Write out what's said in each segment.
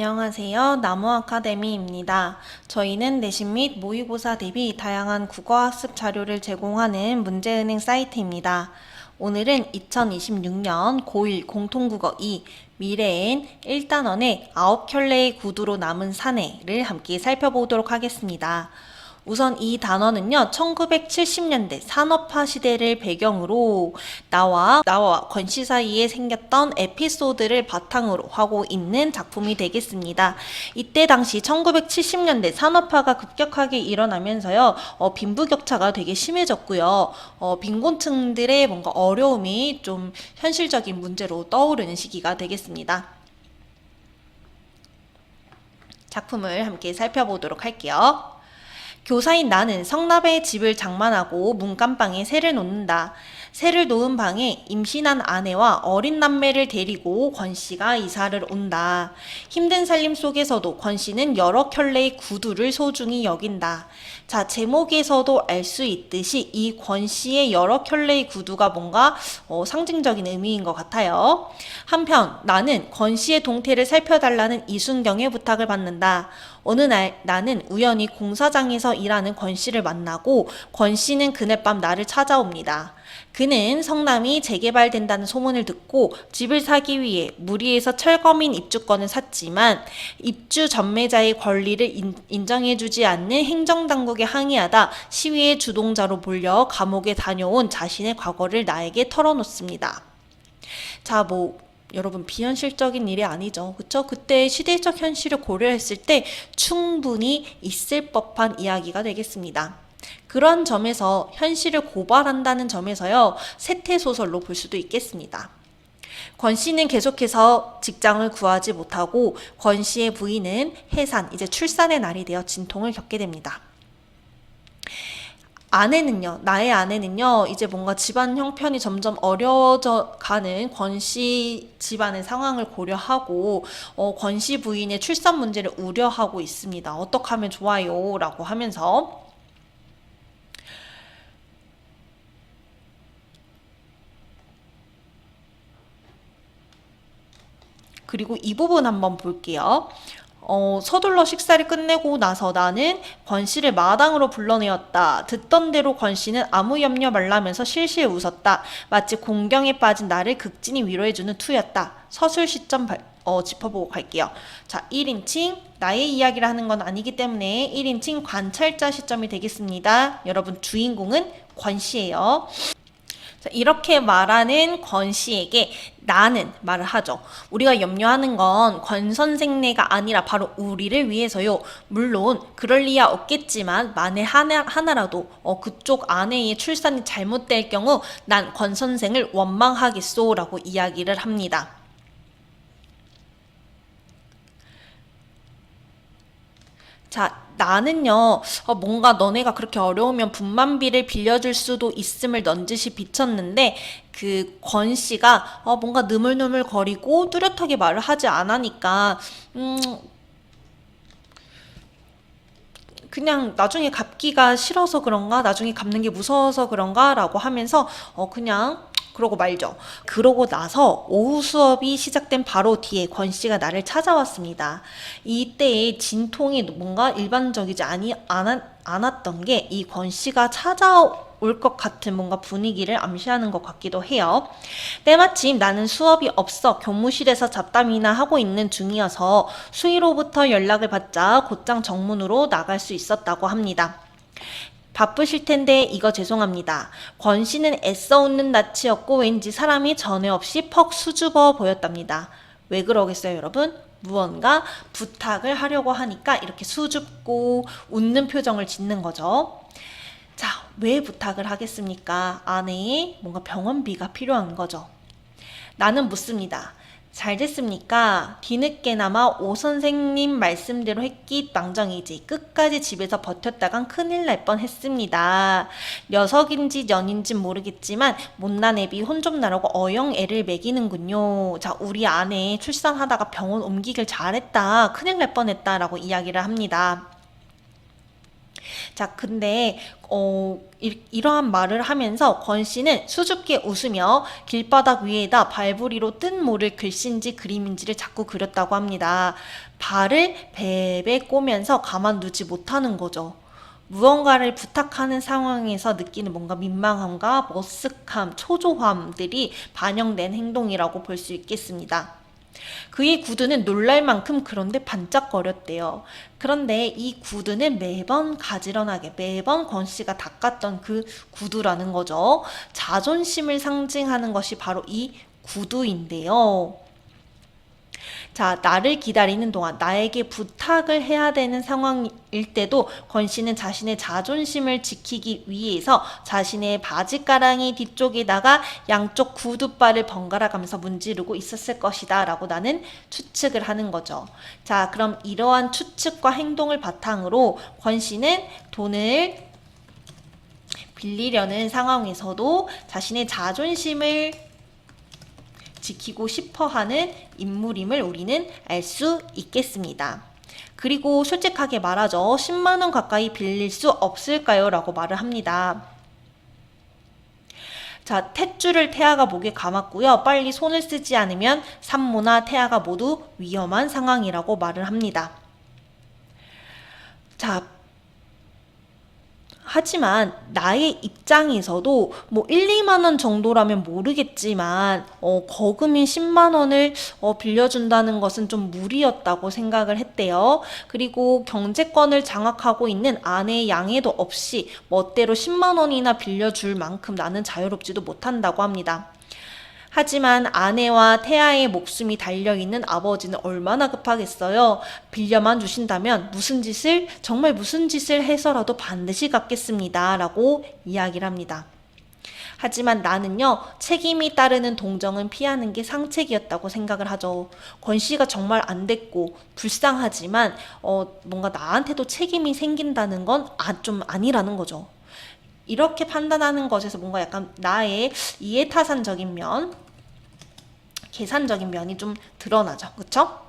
안녕하세요. 나무 아카데미입니다. 저희는 내신 및 모의고사 대비 다양한 국어학습 자료를 제공하는 문제은행 사이트입니다. 오늘은 2026년 고1 공통국어 2 미래엔 1단원의 9켤레의 구두로 남은 사내를 함께 살펴보도록 하겠습니다. 우선 이 단어는요, 1970년대 산업화 시대를 배경으로 나와, 나와 권 씨 사이에 생겼던 에피소드를 바탕으로 하고 있는 작품이 되겠습니다. 이때 당시 1970년대 산업화가 급격하게 일어나면서요, 어, 빈부격차가 되게 심해졌고요, 어, 빈곤층들의 뭔가 어려움이 좀 현실적인 문제로 떠오르는 시기가 되겠습니다. 작품을 함께 살펴보도록 할게요. 교사인 나는 성남의 집을 장만하고 문간방에 새를 놓는다. 새를 놓은 방에 임신한 아내와 어린 남매를 데리고 권 씨가 이사를 온다. 힘든 살림 속에서도 권 씨는 여러 켤레의 구두를 소중히 여긴다. 자, 제목에서도 알 수 있듯이 이 권 씨의 여러 켤레의 구두가 뭔가 어, 상징적인 의미인 것 같아요. 한편 나는 권 씨의 동태를 살펴달라는 이순경의 부탁을 받는다. 어느 날 나는 우연히 공사장에서 일하는 권 씨를 만나고 권 씨는 그날 밤 나를 찾아옵니다. 그는 성남이 재개발된다는 소문을 듣고 집을 사기 위해 무리해서 철거민 입주권을 샀지만 입주 전매자의 권리를 인, 인정해주지 않는 행정당국에 항의하다 시위의 주동자로 몰려 감옥에 다녀온 자신의 과거를 나에게 털어놓습니다. 자, 뭐 여러분 비현실적인 일이 아니죠. 그쵸? 그때 시대적 현실을 고려했을 때 충분히 있을 법한 이야기가 되겠습니다. 그런 점에서 현실을 고발한다는 점에서요, 세태소설로 볼 수도 있겠습니다. 권 씨는 계속해서 직장을 구하지 못하고 권 씨의 부인은 해산, 이제 출산의 날이 되어 진통을 겪게 됩니다. 아내는요, 나의 아내는요, 이제 뭔가 집안 형편이 점점 어려워져 가는 권 씨 집안의 상황을 고려하고, 어, 권 씨 부인의 출산 문제를 우려하고 있습니다. 어떻게 하면 좋아요? 라고 하면서. 그리고 이 부분 한번 볼게요. 어, 서둘러 식사를 끝내고 나서 나는 권 씨를 마당으로 불러내었다. 듣던 대로 권 씨는 아무 염려 말라면서 실실 웃었다. 마치 공경에 빠진 나를 극진히 위로해주는 투였다. 서술 시점 발, 어, 짚어보고 갈게요. 자, 1인칭. 나의 이야기를 하는 건 아니기 때문에 1인칭 관찰자 시점이 되겠습니다. 여러분, 주인공은 권 씨예요. 자, 이렇게 말하는 권 씨에게 나는 말을 하죠. 우리가 염려하는 건 권 선생네가 아니라 바로 우리를 위해서요. 물론 그럴 리야 없겠지만 만에 하나, 하나라도 어, 그쪽 아내의 출산이 잘못될 경우 난 권 선생을 원망하겠소라고 이야기를 합니다. 자, 나는요, 어, 뭔가 너네가 그렇게 어려우면 분만비를 빌려줄 수도 있음을 넌지시 비쳤는데, 그 권 씨가 어, 뭔가 느물느물 거리고 뚜렷하게 말을 하지 않으니까, 음, 그냥 나중에 갚기가 싫어서 그런가, 나중에 갚는 게 무서워서 그런가, 라고 하면서, 어, 그냥, 그러고 말죠. 그러고 나서 오후 수업이 시작된 바로 뒤에 권 씨가 나를 찾아왔습니다. 이때의 진통이 뭔가 일반적이지 아니, 않았, 않았던 게 이 권 씨가 찾아 올 것 같은 뭔가 분위기를 암시하는 것 같기도 해요. 때마침 나는 수업이 없어 교무실에서 잡담이나 하고 있는 중이어서 수희로부터 연락을 받자 곧장 정문으로 나갈 수 있었다고 합니다. 바쁘실 텐데 이거 죄송합니다. 권 씨는 애써 웃는 낯이었고 왠지 사람이 전에 없이 퍽 수줍어 보였답니다. 왜 그러겠어요, 여러분? 무언가 부탁을 하려고 하니까 이렇게 수줍고 웃는 표정을 짓는 거죠. 자, 왜 부탁을 하겠습니까? 아내의 뭔가 병원비가 필요한 거죠. 나는 묻습니다. 잘 됐습니까? 뒤늦게나마 오 선생님 말씀대로 했기 망정이지 끝까지 집에서 버텼다간 큰일 날 뻔했습니다. 녀석인지 년인지 모르겠지만 못난 애비 혼 좀 나라고 어영 애를 먹이는군요. 자 우리 아내 출산하다가 병원 옮기길 잘했다. 큰일 날 뻔했다라고 이야기를 합니다. 자, 근데 어, 이, 이러한 말을 하면서 권 씨는 수줍게 웃으며 길바닥 위에다 발부리로 뜬 모를 글씨인지 그림인지를 자꾸 그렸다고 합니다. 발을 베베 꼬면서 가만두지 못하는 거죠. 무언가를 부탁하는 상황에서 느끼는 뭔가 민망함과 머쓱함, 초조함들이 반영된 행동이라고 볼 수 있겠습니다. 그의 구두는 놀랄 만큼 그런데 반짝거렸대요. 그런데 이 구두는 매번 가지런하게 매번 권 씨가 닦았던 그 구두라는 거죠. 자존심을 상징하는 것이 바로 이 구두인데요. 자, 나를 기다리는 동안 나에게 부탁을 해야 되는 상황일 때도 권 씨는 자신의 자존심을 지키기 위해서 자신의 바지가랑이 뒤쪽에다가 양쪽 구두발을 번갈아 가면서 문지르고 있었을 것이다 라고 나는 추측을 하는 거죠. 자, 그럼 이러한 추측과 행동을 바탕으로 권 씨는 돈을 빌리려는 상황에서도 자신의 자존심을 지키고 싶어 하는 인물임을 우리는 알 수 있겠습니다. 그리고 솔직하게 말하죠. 10만원 가까이 빌릴 수 없을까요? 라고 말을 합니다. 자, 탯줄을 태아가 목에 감았고요. 빨리 손을 쓰지 않으면 산모나 태아가 모두 위험한 상황이라고 말을 합니다. 자, 하지만 나의 입장에서도 뭐 1, 2만 원 정도라면 모르겠지만 어, 거금인 10만 원을 어, 빌려준다는 것은 좀 무리였다고 생각을 했대요. 그리고 경제권을 장악하고 있는 아내의 양해도 없이 멋대로 10만 원이나 빌려줄 만큼 나는 자유롭지도 못한다고 합니다. 하지만 아내와 태아의 목숨이 달려있는 아버지는 얼마나 급하겠어요. 빌려만 주신다면 무슨 짓을, 정말 무슨 짓을 해서라도 반드시 갚겠습니다. 라고 이야기를 합니다. 하지만 나는요, 책임이 따르는 동정은 피하는 게 상책이었다고 생각을 하죠. 권 씨가 정말 안 됐고, 불쌍하지만, 어, 뭔가 나한테도 책임이 생긴다는 건 아, 좀 아니라는 거죠. 이렇게 판단하는 것에서 뭔가 약간 나의 이해타산적인 면, 계산적인 면이 좀 드러나죠. 그쵸?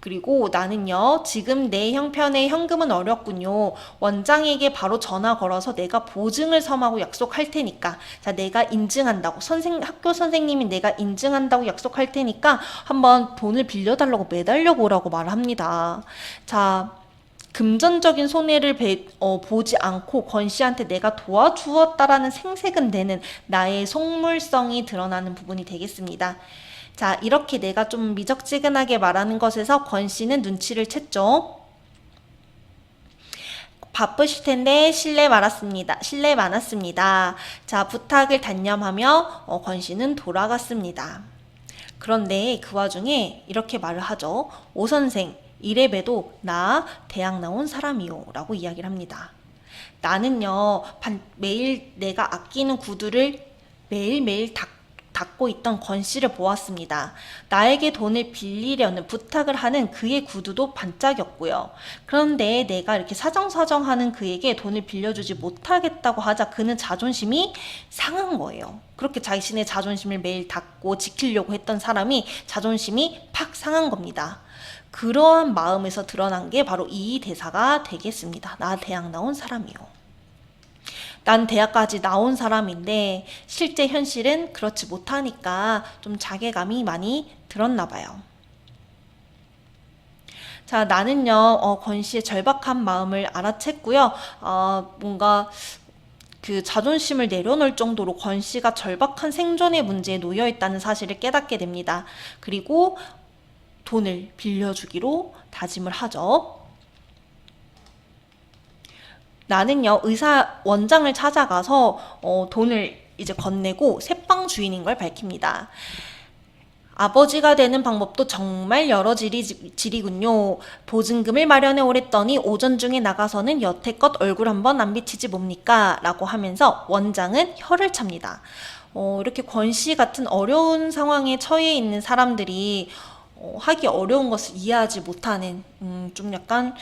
그리고 나는요, 지금 내 형편에 현금은 어렵군요. 원장에게 바로 전화 걸어서 내가 보증을 서하고 약속할 테니까. 자, 내가 인증한다고. 선생, 학교 선생님이 내가 인증한다고 약속할 테니까 한번 돈을 빌려달라고 매달려 보라고 말을 합니다. 자, 금전적인 손해를 배, 어, 보지 않고 권 씨한테 내가 도와주었다라는 생색은 내는 나의 속물성이 드러나는 부분이 되겠습니다. 자, 이렇게 내가 좀 미적지근하게 말하는 것에서 권 씨는 눈치를 챘죠. 바쁘실 텐데 실례 많았습니다. 실례 많았습니다. 자, 부탁을 단념하며 어, 권 씨는 돌아갔습니다. 그런데 그 와중에 이렇게 말을 하죠. 오 선생, 이래봬도 나 대학 나온 사람이요. 라고 이야기를 합니다. 나는요, 반, 매일 내가 아끼는 구두를 매일매일 닦, 고 있던 권 씨를 보았습니다. 나에게 돈을 빌리려는 부탁을 하는 그의 구두도 반짝였고요. 그런데 내가 이렇게 사정사정 하는 그에게 돈을 빌려주지 못하겠다고 하자 그는 자존심이 상한 거예요. 그렇게 자신의 자존심을 매일 닦고 지키려고 했던 사람이 자존심이 팍 상한 겁니다. 그러한 마음에서 드러난 게 바로 이 대사가 되겠습니다. 나 대학 나온 사람이요. 난 대학까지 나온 사람인데 실제 현실은 그렇지 못하니까 좀 자괴감이 많이 들었나 봐요. 자, 나는요, 어, 권 씨의 절박한 마음을 알아챘고요. 어, 뭔가 그 자존심을 내려놓을 정도로 권 씨가 절박한 생존의 문제에 놓여 있다는 사실을 깨닫게 됩니다. 그리고 돈을 빌려주기로 다짐을 하죠. 나는요, 의사 원장을 찾아가서 어, 돈을 이제 건네고 새빵 주인인 걸 밝힙니다. 아버지가 되는 방법도 정말 여러 지리, 지리군요. 보증금을 마련해 오랬더니 오전 중에 나가서는 여태껏 얼굴 한번 안 비치지 뭡니까? 라고 하면서 원장은 혀를 찹니다. 어, 이렇게 권 씨 같은 어려운 상황에 처해 있는 사람들이 어, 하기 어려운 것을 이해하지 못하는 음, 좀 약간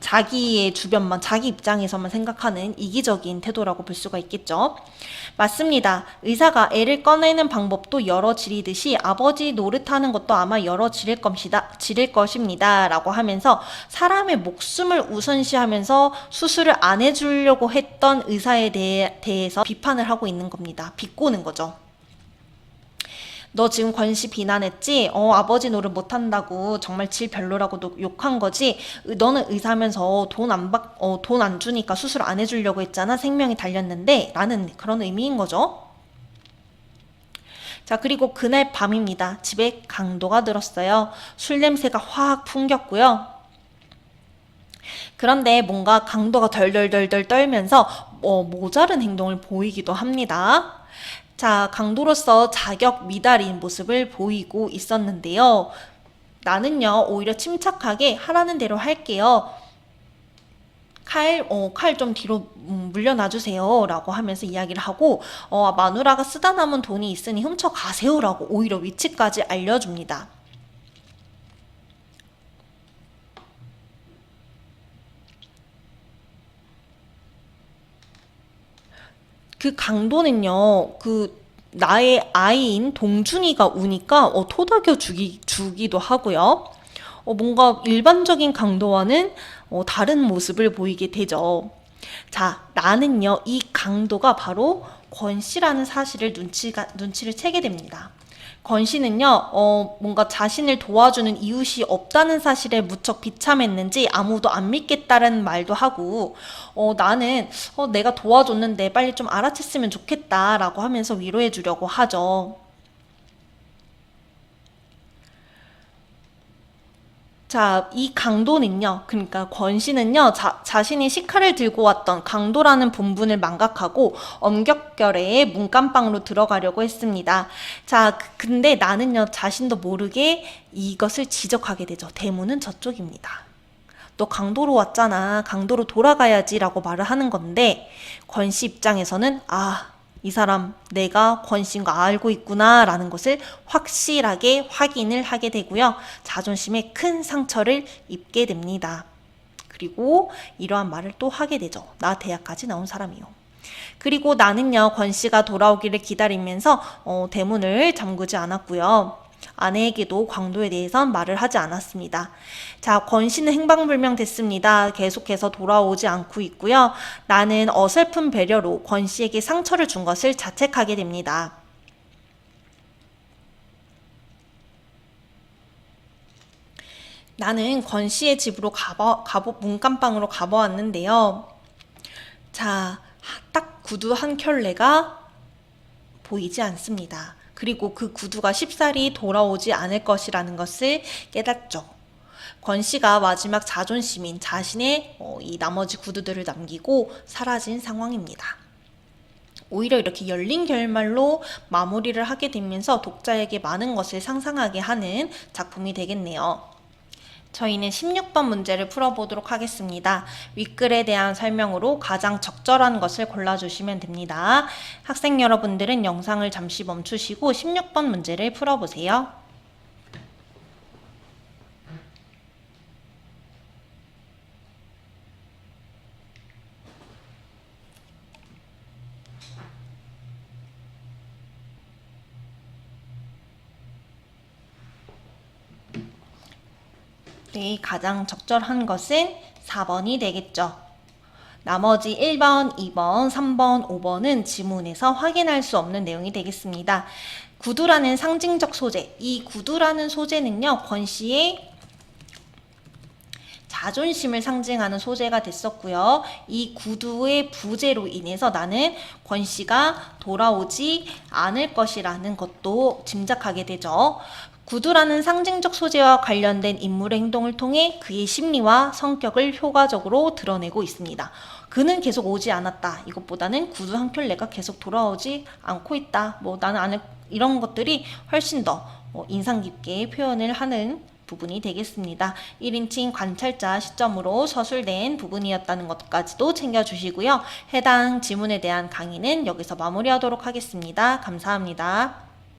자기의 주변만, 자기 입장에서만 생각하는 이기적인 태도라고 볼 수가 있겠죠. 맞습니다. 의사가 애를 꺼내는 방법도 여러 지리듯이 아버지 노릇하는 것도 아마 여러 지릴 것이다, 지릴 것입니다. 라고 하면서 사람의 목숨을 우선시하면서 수술을 안 해주려고 했던 의사에 대해, 대해서 비판을 하고 있는 겁니다. 비꼬는 거죠. 너 지금 권씨 비난했지? 어, 아버지 노릇 못한다고 정말 질 별로라고 노- 욕한 거지? 의- 너는 의사면서 돈 안 받, 어, 돈 안 주니까 수술 안 해주려고 했잖아? 생명이 달렸는데? 라는 그런 의미인 거죠. 자, 그리고 그날 밤입니다. 집에 강도가 들었어요. 술 냄새가 확 풍겼고요. 그런데 뭔가 강도가 덜덜덜덜 떨면서 어, 모자른 행동을 보이기도 합니다. 자, 강도로서 자격 미달인 모습을 보이고 있었는데요. 나는요, 오히려 침착하게 하라는 대로 할게요. 칼, 어, 칼 좀 뒤로 음, 물려놔 주세요. 라고 하면서 이야기를 하고, 어, 마누라가 쓰다 남은 돈이 있으니 훔쳐가세요. 라고 오히려 위치까지 알려줍니다. 그 강도는요, 그 나의 아이인 동준이가 우니까 어, 토닥여 주기, 주기도 하고요. 어, 뭔가 일반적인 강도와는 어, 다른 모습을 보이게 되죠. 자, 나는요, 이 강도가 바로 권 씨라는 사실을 눈치가, 눈치를 채게 됩니다. 권 씨는요, 어, 뭔가 자신을 도와주는 이웃이 없다는 사실에 무척 비참했는지 아무도 안 믿겠다는 말도 하고, 어, 나는, 어, 내가 도와줬는데 빨리 좀 알아챘으면 좋겠다라고 하면서 위로해 주려고 하죠. 자, 이 강도는요, 그러니까 권 씨는요, 자, 자신이 식칼을 들고 왔던 강도라는 본분을 망각하고 엄격결에 문간방으로 들어가려고 했습니다. 자, 그- 근데 나는요, 자신도 모르게 이것을 지적하게 되죠. 대문은 저쪽입니다. 너 강도로 왔잖아. 강도로 돌아가야지라고 말을 하는 건데, 권 씨 입장에서는, 아, 이 사람 내가 권 씨인 거 알고 있구나라는 것을 확실하게 확인을 하게 되고요. 자존심에 큰 상처를 입게 됩니다. 그리고 이러한 말을 또 하게 되죠. 나 대학까지 나온 사람이요. 그리고 나는요, 권 씨가 돌아오기를 기다리면서 어, 대문을 잠그지 않았고요. 아내에게도 광도에 대해선 말을 하지 않았습니다. 자, 권 씨는 행방불명 됐습니다. 계속해서 돌아오지 않고 있고요. 나는 어설픈 배려로 권 씨에게 상처를 준 것을 자책하게 됩니다. 나는 권 씨의 집으로 가보, 가보, 문간방으로 가보았는데요. 자, 딱 구두 한 켤레가 보이지 않습니다. 그리고 그 구두가 쉽사리 돌아오지 않을 것이라는 것을 깨닫죠. 권 씨가 마지막 자존심인 자신의 어, 이 나머지 구두들을 남기고 사라진 상황입니다. 오히려 이렇게 열린 결말로 마무리를 하게 되면서 독자에게 많은 것을 상상하게 하는 작품이 되겠네요. 저희는 16번 문제를 풀어보도록 하겠습니다. 윗글에 대한 설명으로 가장 적절한 것을 골라주시면 됩니다. 학생 여러분들은 영상을 잠시 멈추시고 16번 문제를 풀어보세요. 네, 가장 적절한 것은 4번이 되겠죠. 나머지 1번, 2번, 3번, 5번은 지문에서 확인할 수 없는 내용이 되겠습니다. 구두라는 상징적 소재, 이 구두라는 소재는요, 권 씨의 자존심을 상징하는 소재가 됐었고요. 이 구두의 부재로 인해서 나는 권 씨가 돌아오지 않을 것이라는 것도 짐작하게 되죠. 구두라는 상징적 소재와 관련된 인물의 행동을 통해 그의 심리와 성격을 효과적으로 드러내고 있습니다. 그는 계속 오지 않았다. 이것보다는 구두 한 켤레가 계속 돌아오지 않고 있다. 뭐 나는 안 이런 것들이 훨씬 더 어, 인상 깊게 표현을 하는 부분이 되겠습니다. 1인칭 관찰자 시점으로 서술된 부분이었다는 것까지도 챙겨주시고요. 해당 지문에 대한 강의는 여기서 마무리하도록 하겠습니다. 감사합니다.